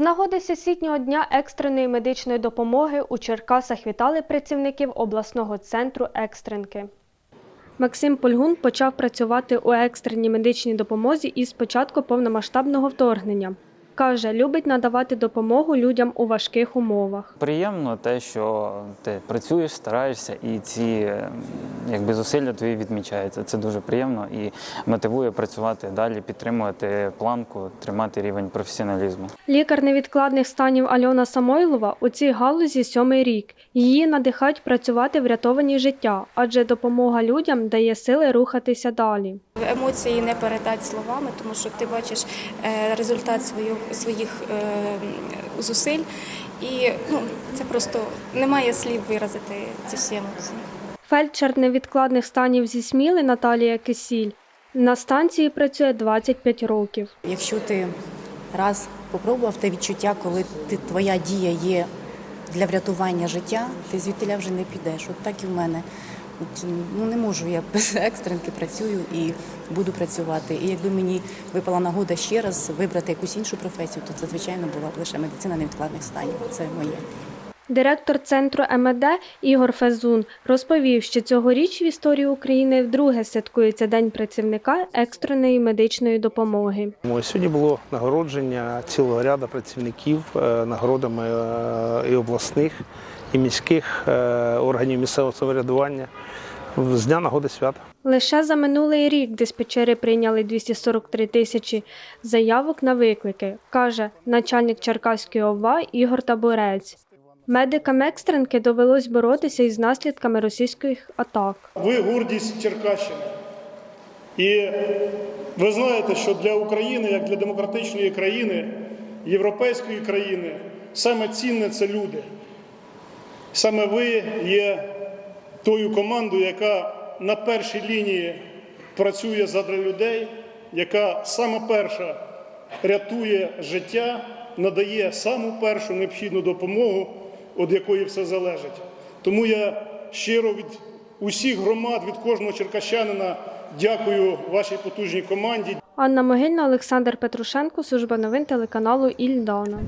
З нагоди всесвітнього дня екстреної медичної допомоги у Черкасах вітали працівників обласного центру екстренки. Максим Польгун почав працювати у екстреній медичній допомозі із початку повномасштабного вторгнення. Каже, любить надавати допомогу людям у важких умовах. Приємно те, що ти працюєш, стараєшся, і ці е, якби, зусилля твої відмічаються. Це дуже приємно і мотивує працювати далі, підтримувати планку, тримати рівень професіоналізму. Лікар невідкладних станів Альона Самойлова у цій галузі сьомий рік. Її надихають працювати врятовані життя, адже допомога людям дає сили рухатися далі. Емоції не передати словами, тому що ти бачиш е, результат свою, своїх е, зусиль, і ну, це просто немає слів виразити ці всі емоції. Фельдшер невідкладних станів зі Сміли Наталія Кисіль на станції працює 25 років. Якщо ти раз попробував те відчуття, коли ти, твоя дія є для врятування життя, ти звідтиля вже не підеш. От так і в мене. Ну не можу, я без екстренки працюю і буду працювати. І якби мені випала нагода ще раз вибрати якусь іншу професію, то це звичайно була б лише медицина невідкладних станів. Це моє. Директор центру МЕД Ігор Фезун розповів, що цьогоріч в історії України вдруге святкується День працівника екстреної медичної допомоги. Сьогодні було нагородження цілого ряду працівників е, нагородами е, і обласних, і міських е, органів місцевого самоврядування з дня нагоди свята. Лише за минулий рік диспетчери прийняли 243 тисячі заявок на виклики, каже начальник Черкаської ОВА Ігор Табурець. Медикам екстренки довелось боротися із наслідками російських атак. Ви гордість Черкащини. І ви знаєте, що для України, як для демократичної країни, європейської країни, саме цінне це люди. Саме ви є тою командою, яка на першій лінії працює задля людей, яка саме перша рятує життя, надає саму першу необхідну допомогу, від якої все залежить. Тому я щиро від усіх громад, від кожного черкащанина дякую вашій потужній команді. Анна Могильна, Олександр Петрушенко, служба новин телеканалу Ільдана.